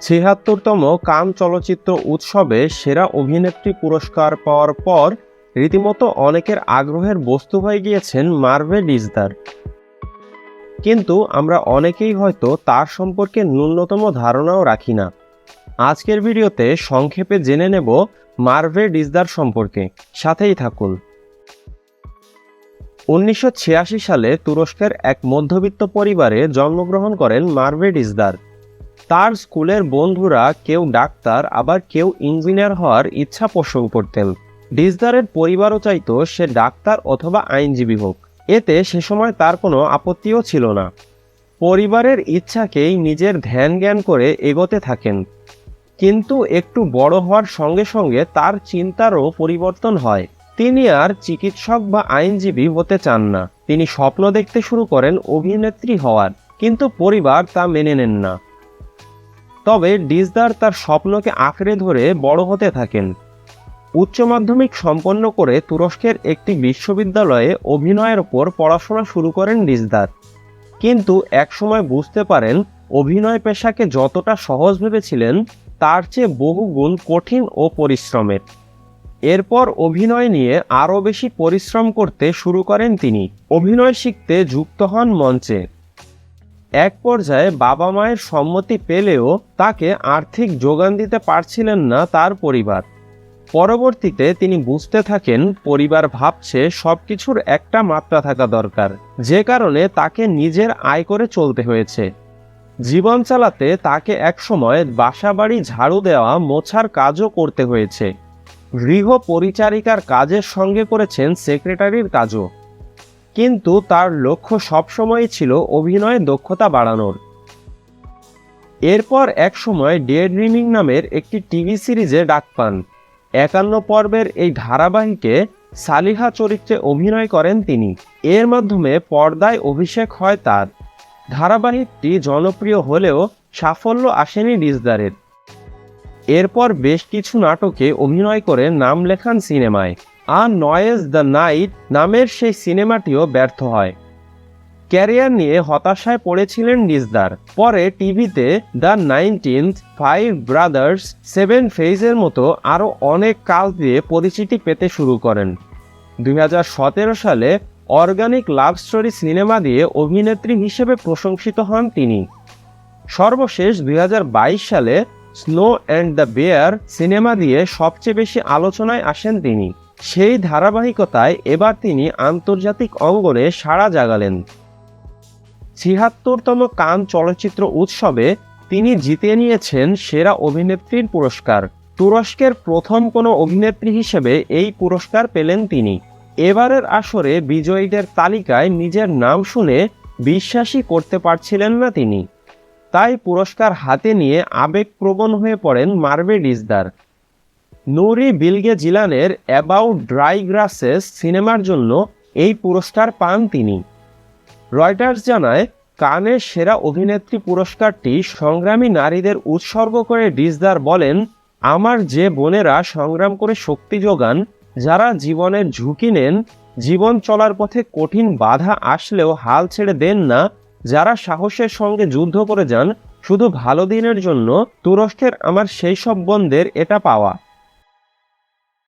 ছিয়াত্তরতম কান চলচ্চিত্র উৎসবে সেরা অভিনেত্রী পুরস্কার পাওয়ার পর রীতিমতো অনেকের আগ্রহের বস্তু হয়ে গিয়েছেন মার্ভে ডিজদার কিন্তু আমরা অনেকেই হয়তো তার সম্পর্কে ন্যূনতম ধারণাও রাখি না। আজকের ভিডিওতে সংক্ষেপে জেনে নেব মার্ভে ডিজদার সম্পর্কে। সাথেই থাকুন। উনিশশো ছিয়াশি সালে তুরস্কের এক মধ্যবিত্ত পরিবারে জন্মগ্রহণ করেন মার্ভে ডিজদার তার স্কুলের বন্ধুরা কেউ ডাক্তার, আবার কেউ ইঞ্জিনিয়ার হওয়ার ইচ্ছা পোষণ করতেন। ডিজদারের পরিবারও চাইতো সে ডাক্তার অথবা আইনজীবী হোক। এতে সে সময় তার কোনো আপত্তিও ছিল না। পরিবারের ইচ্ছাকেই নিজের ধ্যান জ্ঞান করে এগোতে থাকেন। কিন্তু একটু বড় হওয়ার সঙ্গে সঙ্গে তার চিন্তারও পরিবর্তন হয়। তিনি আর চিকিৎসক বা আইনজীবী হতে চান না। তিনি স্বপ্ন দেখতে শুরু করেন অভিনেত্রী হওয়ার। কিন্তু পরিবার তা মেনে নেন না। তবে ডিজদার তার স্বপ্নকে আঁকড়ে ধরে বড় হতে থাকেন। উচ্চ মাধ্যমিক সম্পন্ন করে তুরস্কের একটি বিশ্ববিদ্যালয়ে অভিনয়ের ওপর পড়াশোনা শুরু করেন ডিজদার। কিন্তু একসময় বুঝতে পারেন, অভিনয় পেশাকে যতটা সহজ ভেবেছিলেন, তার চেয়ে বহু গুণ কঠিন ও পরিশ্রমের। এরপর অভিনয় নিয়ে আরও বেশি পরিশ্রম করতে শুরু করেন তিনি। অভিনয় শিখতে যুক্ত হন মঞ্চে। এক পর্যায়ে বাবা মায়ের সম্মতি পেলেও তাকে আর্থিক যোগান দিতে পারছিলেন না তার পরিবার। পরবর্তীতে তিনি বুঝতে থাকেন, পরিবার ভাবছে সবকিছুর একটা মাত্রা থাকা দরকার, যে কারণে তাকে নিজের আয় করে চলতে হয়েছে। জীবন চালাতে তাকে একসময় বাসাবাড়ি ঝাড়ু দেওয়া, মোছার কাজও করতে হয়েছে। গৃহ পরিচারিকার কাজের সঙ্গে করেছেন সেক্রেটারির কাজও। কিন্তু তার লক্ষ্য সবসময়ই ছিল অভিনয়ে দক্ষতা বাড়ানোর। এরপর একসময় ডে ড্রিমিং নামের একটি টিভি সিরিজে ডাক পান। একান্ন পর্বের এই ধারাবাহিকে সালিহা চরিত্রে অভিনয় করেন তিনি। এর মাধ্যমে পর্দায় অভিষেক হয় তার। ধারাবাহিকটি জনপ্রিয় হলেও সাফল্য আসেনি ডিজদারের। এরপর বেশ কিছু নাটকে অভিনয় করে নাম লেখান সিনেমায়। আ নয়েজ দ্য নাইট নামের সেই সিনেমাটিও ব্যর্থ হয়। ক্যারিয়ার নিয়ে হতাশায় পড়েছিলেন ডিজদার পরে টিভিতে the nineteenth, five brothers, seven ফেজের মতো আরও অনেক কাল দিয়ে পরিচিতি পেতে শুরু করেন। দুই হাজার সতেরো সালে অর্গানিক লাভ স্টোরি সিনেমা দিয়ে অভিনেত্রী হিসেবে প্রশংসিত হন তিনি। সর্বশেষ দুই হাজার বাইশ সালে snow and the bear cinema দিয়ে সবচেয়ে বেশি আলোচনায় আসেন তিনি। সেই ধারাবাহিকতায় এবার তিনি আন্তর্জাতিক অঙ্গনে সাড়া জাগালেন। ছিয়াত্তরতম কান চলচ্চিত্র উৎসবে তিনি জিতে নিয়েছেন সেরা অভিনেত্রীর পুরস্কার। তুরস্কের প্রথম কোনো অভিনেত্রী হিসেবে এই পুরস্কার পেলেন তিনি। এবারের আসরে বিজয়ীদের তালিকায় নিজের নাম শুনে বিশ্বাসই করতে পারছিলেন না তিনি। তাই পুরস্কার হাতে নিয়ে আবেগপ্রবণ হয়ে পড়েন মার্ভে ডিজদার। নুরি বিলগে জিলানের অ্যাবাউট ড্রাই গ্রাসেস সিনেমার জন্য এই পুরস্কার পান তিনি। রয়টার্স জানায়, কানের সেরা অভিনেত্রী পুরস্কারটি সংগ্রামী নারীদের উৎসর্গ করে ডিজদার বলেন, আমার যে বোনেরা সংগ্রাম করে শক্তি যোগান, যারা জীবনের ঝুঁকি নেন, জীবন চলার পথে কঠিন বাধা আসলেও হাল ছেড়ে দেন না, যারা সাহসের সঙ্গে যুদ্ধ করে যান, শুধু ভালো দিনের জন্য, তুরস্কের আমার সেই সব বন্ধের এটা পাওয়া।